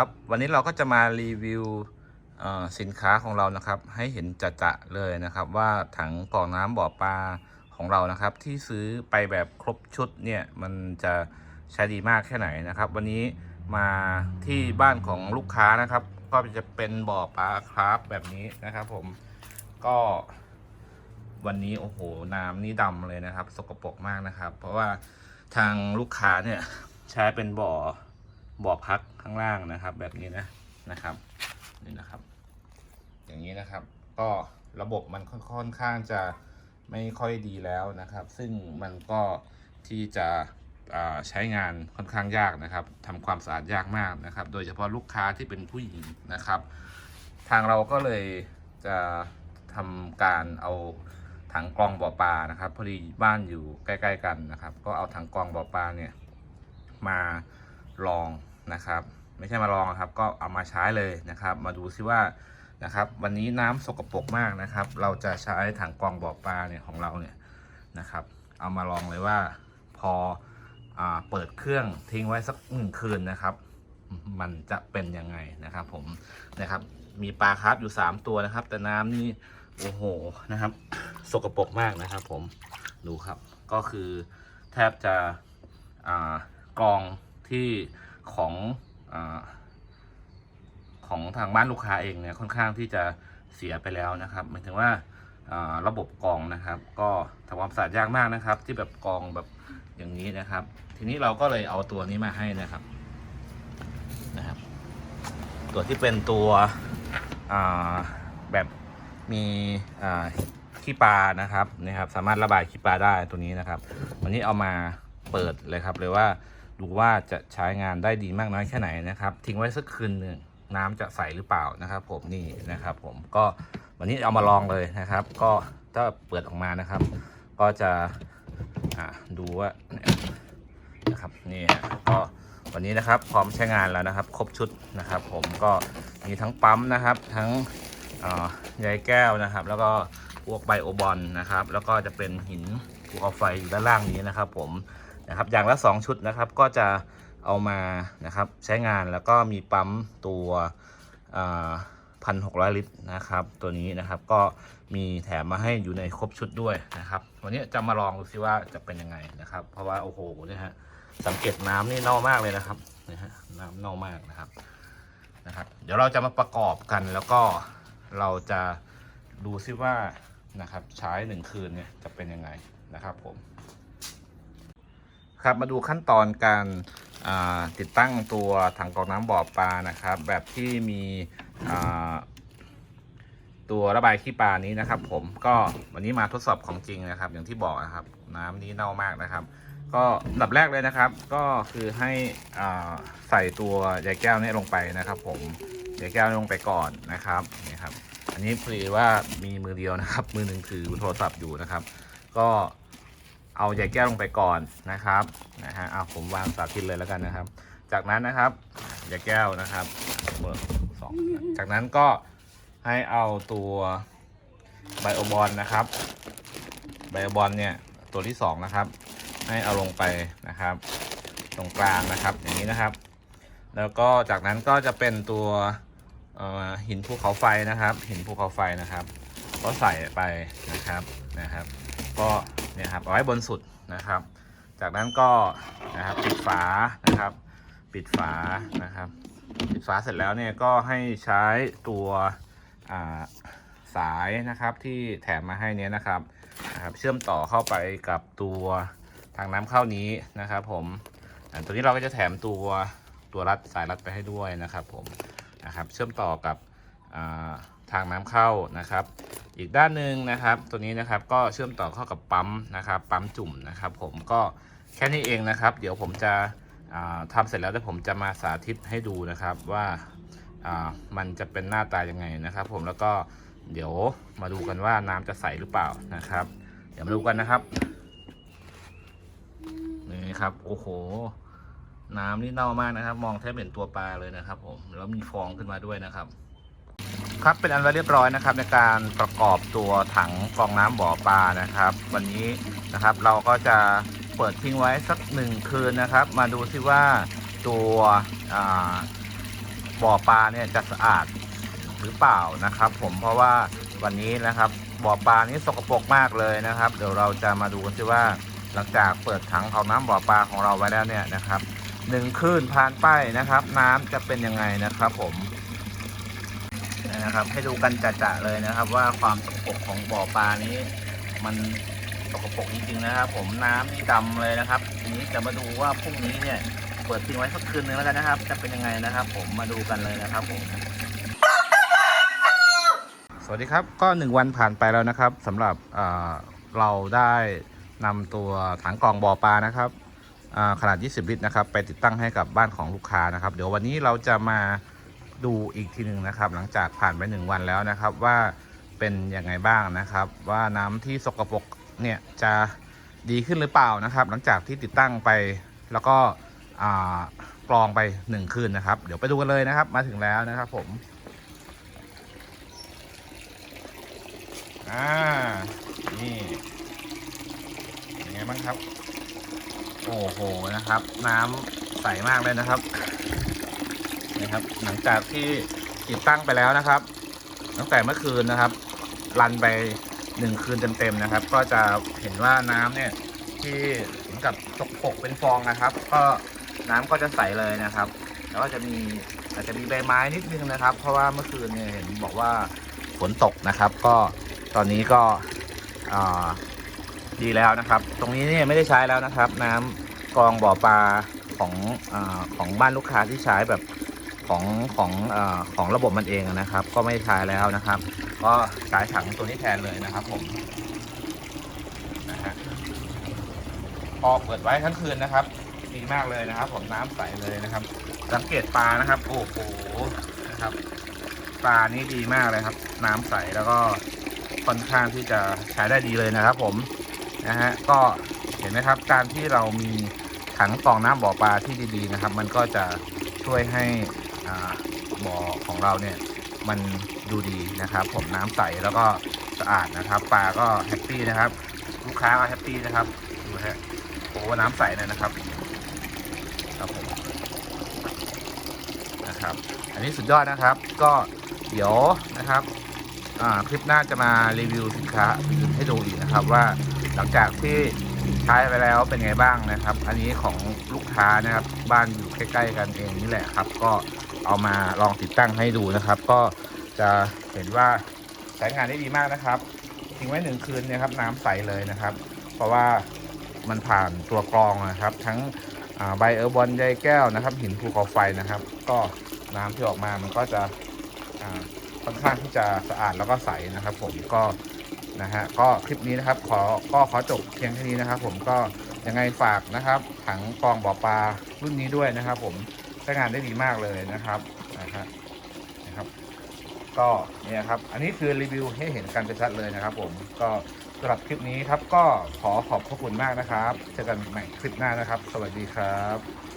ครับวันนี้เราก็จะมารีวิวสินค้าของเรานะครับ ให้เห็นจะๆเลยนะครับ ว่าถังกรองน้ำบ่อปลาของเรานะครับ ที่ซื้อไปแบบครบชุดเนี่ยมันจะใช้ดีมากแค่ไหนนะครับ วันนี้มาที่บ้านของลูกค้านะครับ ก็จะเป็นบ่อปลาคราฟแบบนี้นะครับ ผมก็วันนี้โอ้โหน้ำนี่ดำเลยนะครับ สกปรกมากนะครับ เพราะว่าทางลูกค้าเนี่ยใช้เป็นบ่อ บ่อพักข้างล่างนะครับ แบบนี้นะนะครับนี่นะครับ อย่างนี้นะครับ ก็ระบบมันค่อนข้างจะไม่ค่อยดีแล้วนะครับ ซึ่งมันก็ที่จะใช้งานค่อนข้างยากนะครับทำความสะอาดยากมากนะครับ โดยเฉพาะลูกค้าที่เป็นผู้หญิงนะครับ ทางเราก็เลยจะทำการเอาถังกรองบ่อปลานะครับ พอดีบ้านอยู่ใกล้ ๆ กันนะครับ ก็เอาถังกรองบ่อปลาเนี่ยมา ลองนะครับ ไม่ใช่มาลองครับ ก็เอามาใช้เลยนะครับ มาดูซิว่านะครับ วันนี้น้ำสกปรกมากนะครับ เราจะใช้ถังกรองบ่อปลาเนี่ยของเราเนี่ยนะครับ เอามาลองเลยว่าพออเปิดเครื่องทิ้งไว้สักหนึ่งคืนนะครับ มันจะเป็นยังไงนะครับ ผมนะครับ มีปลาคาร์ฟอยู่ 3 ตัวนะครับ แต่น้ำนี่โอ้โหนะครับ สกปรกมากนะครับ ผมดูครับก็คือแทบจะกรอง ที่ของอของทางบ้านลูกค้าเองเนี่ยค่อนข้างที่จะเสียไปแล้วนะครับหมายถึงว่าระบบกองนะครับ ก็ทำความสะอาดยากมากนะครับ ที่แบบกองแบบอย่างนี้นะครับ ทีนี้เราก็เลยเอาตัวนี้มาให้นะครับนะครับ ตัวที่เป็นตัวแบบมีขี้ปลานะครับนะครับ สามารถระบายขี้ปลาได้ตัวนี้นะครับ วันนี้เอามาเปิดเลยครับเลยว่า ดูว่าจะใช้งานได้ดีมากน้อยแค่ไหนนะครับ ทิ้งไว้สักคืนหนึ่งน้ำจะใสหรือเปล่านะครับ ผมนี่นะครับ ผมก็วันนี้เอามาลองเลยนะครับ ก็ถ้าเปิดออกมานะครับ ก็จะดูว่านะครับนี่ก็วันนี้นะครับ พร้อมใช้งานแล้วนะครับ ครบชุดนะครับ ผมก็มีทั้งปั๊มนะครับ ทั้งอ่าใยแก้วนะครับ แล้วก็พวกไบโอบอลนะครับ แล้วก็จะเป็นหินภูเขาไฟอยู่ด้านล่างนี้นะครับ ผม นะครับอย่างละ 2 ชุดนะครับก็จะเอามานะครับใช้งานแล้วก็มีปั๊มตัวพันหกร้อยลิตรนะครับ ตัวนี้นะครับก็มีแถมมาให้อยู่ในครบชุดด้วยนะครับ วันนี้จะมาลองดูซิว่าจะเป็นยังไงนะครับ เพราะว่าโอ้โหเนี่ยฮะสังเกตน้ำนี่เน่ามากเลยนะครับนะฮะน้ำเน่ามากนะครับนะครับ เดี๋ยวเราจะมาประกอบกันแล้วก็เราจะดูซิว่านะครับใช้หนึ่งคืนเนี่ยจะเป็นยังไงนะครับผม ครับมาดูขั้นตอนการติดตั้งตัวถังกรองน้ำบ่อปลานะครับ แบบที่มีตัวระบายขี้ปลานี้นะครับ ผมก็วันนี้มาทดสอบของจริงนะครับ อย่างที่บอกนะครับ น้ำนี้เน่ามากนะครับ ก็อันดับแรกเลยนะครับ ก็คือให้ใส่ตัวใยแก้วนี้ลงไปนะครับ ผมใยแก้วลงไปก่อนนะครับนี่ครับ อันนี้พอดีว่ามีมือเดียวนะครับ มือหนึ่งถือโทรศัพท์อยู่นะครับ ก็ เอาใยแก้วลงไปก่อนนะครับนะฮะเอาผมวางสาธิตเลยแล้วกันนะครับ จากนั้นนะครับใยแก้วนะครับเบอร์สองจากนั้นก็ให้เอาตัวไบโอบอลนะครับไบโอบอลเนี่ยตัวที่สองนะครับให้เอาลงไปนะครับ ตรงกลางนะครับอย่างนี้นะครับ แล้วก็จากนั้นก็จะเป็นตัวหินภูเขาไฟนะครับ หินภูเขาไฟนะครับ ก็ใส่ไปนะครับนะครับ ก็ เนี่ยครับเอาไว้บนสุดนะครับ จากนั้นก็นะครับปิดฝานะครับ ปิดฝานะครับ ปิดฝาเสร็จแล้วเนี่ยก็ให้ใช้ตัวสายนะครับที่แถมมาให้เนี้ยนะครับนะครับ เชื่อมต่อเข้าไปกับตัวทางน้ำเข้านี้นะครับ ผมตัวนี้เราก็จะแถมตัวตัวรัดสายรัดไปให้ด้วยนะครับ ผมนะครับ เชื่อมต่อกับ ทางน้ำเข้านะครับ อีกด้านหนึ่งนะครับ ตัวนี้นะครับก็เชื่อมต่อเข้ากับปั๊มนะครับ ปั๊มจุ่มนะครับ ผมก็แค่นี้เองนะครับ เดี๋ยวผมจะอ่าทำเสร็จแล้วเดี๋ยวผมจะมาสาธิตให้ดูนะครับว่ามันจะเป็นหน้าตายังไงนะครับ ผมแล้วก็เดี๋ยวมาดูกันว่าน้ำจะใสหรือเปล่านะครับ เดี๋ยวมาดูกันนะครับนี่ครับโอ้โห น้ำนี่เน่ามากนะครับ มองแทบเห็นตัวปลาเลยนะครับ ผมแล้วมีฟองขึ้นมาด้วยนะครับ ครับเป็นอันเรียบร้อยนะครับในการประกอบตัวถังกรองน้ำบ่อปลานะครับ วันนี้นะครับเราก็จะเปิดทิ้งไว้สักหนึ่งคืนนะครับ มาดูซิว่าตัวบ่อปลาเนี่ยจะสะอาดหรือเปล่านะครับ ผมเพราะว่าวันนี้นะครับบ่อปลานี้สกปรกมากเลยนะครับ เดี๋ยวเราจะมาดูกันสิว่าหลังจากเปิดถังเอาน้ำบ่อปลาของเราไว้แล้วเนี่ยนะครับหนึ่งคืนผ่านไปนะครับ น้ำจะเป็นยังไงนะครับ ผม นะครับ ให้ดูกันจะๆเลยนะครับ ว่าความสกปรกของบ่อปลานี้ มันสกปรกจริงๆนะครับ ผมน้ำนี่ดำเลยนะครับ ทีนี้จะมาดูว่าพรุ่งนี้เนี่ยเปิดทิ้งไว้สักคืนนึงแล้วกันนะครับ จะเป็นยังไงนะครับ ผมมาดูกันเลยนะครับผมสวัสดีครับ ก็หนึ่งวันผ่านไปแล้วนะครับสำหรับเเราได้นำตัวถังกรองบ่อปลานะครับอ่าขนาด 20 ลิตรนะครับ ไปติดตั้งให้กับบ้านของลูกค้านะครับ เดี๋ยววันนี้เราจะมา ดูอีกทีหนึ่งนะครับ หลังจากผ่านไปหนึ่งวันแล้วนะครับ ว่าเป็นยังไงบ้างนะครับ ว่าน้ำที่สกปรกเนี่ยจะดีขึ้นหรือเปล่านะครับ หลังจากที่ติดตั้งไปแล้วก็กรองไปหนึ่งคืนนะครับ เดี๋ยวไปดูกันเลยนะครับ มาถึงแล้วนะครับ ผมอ่านี่เป็นไงบ้างครับ โอ้โหนะครับ น้ำใสมากเลยนะครับ นี่ครับ หลังจากที่ติดตั้งไปแล้วนะครับ ตั้งแต่เมื่อคืนนะครับ รันไปหนึ่งคืนเต็มๆนะครับ ก็จะเห็นว่าน้ำเนี่ยที่เหมือนกับตกปกเป็นฟองนะครับ ก็น้ำก็จะใสเลยนะครับ แล้วก็จะมีอาจจะมีใบไม้นิดนึงนะครับ เพราะว่าเมื่อคืนเนี่ยเห็นบอกว่าฝนตกนะครับ ก็ตอนนี้ก็ดีแล้วนะครับ ตรงนี้เนี่ยไม่ได้ใช้แล้วนะครับ น้ำกองบ่อปลาของอของบ้านลูกค้าที่ใช้แบบ ของของอของระบบมันเองนะครับ ก็ไม่ใช้แล้วนะครับ ก็ใช้ถังตัวนี้แทนเลยนะครับ ผมนะฮะพอเปิดไว้ทั้งคืนนะครับดีมากเลยนะครับ ผมน้ำใสเลยนะครับ สังเกตปลานะครับ โอ้โหนะครับปลานี่ดีมากเลยครับ น้ำใสแล้วก็ค่อนข้างที่จะใช้ได้ดีเลยนะครับ ผมนะฮะก็เห็นไหมครับ การที่เรามีถังกรองน้ำบ่อปลาที่ดีๆนะครับ มันก็จะช่วยให้ บ่อของเราเนี่ยมันดูดีนะครับ ผมน้ำใสแล้วก็สะอาดนะครับปลาก็แฮปปี้นะครับ ลูกค้าก็แฮปปี้นะครับดูฮะโอ้น้ำใสเลยนะครับครับผมนะครับ อันนี้สุดยอดนะครับ ก็เดี๋ยวนะครับอ่าคลิปหน้าจะมารีวิวสินค้าอื่นให้ดูอีกนะครับ ว่าหลังจากที่ใช้ไปแล้วเป็นไงบ้างนะครับ อันนี้ของลูกค้านะครับ บ้านอยู่ใกล้ ๆ กันเองนี่แหละครับ ก็ เอามาลองติดตั้งให้ดูนะครับ ก็จะเห็นว่าใช้งานได้ดีมากนะครับทิ้งไว้หนึ่งคืนนี่ยครับ น้ำใสเลยนะครับ เพราะว่ามันผ่านตัวกรองนะครับ ทั้งใบเออร์บอลใยแก้วนะครับ หินภูเขาไฟนะครับ ก็น้ำที่ออกมามันก็จะค่อนข้างที่จะสะอาดแล้วก็ใสนะครับ ผมก็นะฮะก็คลิปนี้นะครับขอก็ขอจบเพียงแค่นี้นะครับ ผมก็ยังไงฝากนะครับ ถังกรองบ่อปลารุ่นนี้ด้วยนะครับ ผม ช้งานได้ดีมากเลยนะครับนะฮะนะครับ ก็เนี่ยครับ อันนี้คือรีวิวให้เห็นกันชัดเลยนะครับ ผมก็สำหรับคลิปนี้ครับก็ขอขอบพระคุณมากนะครับ เจอกันใหม่คลิปหน้านะครับ สวัสดีครับ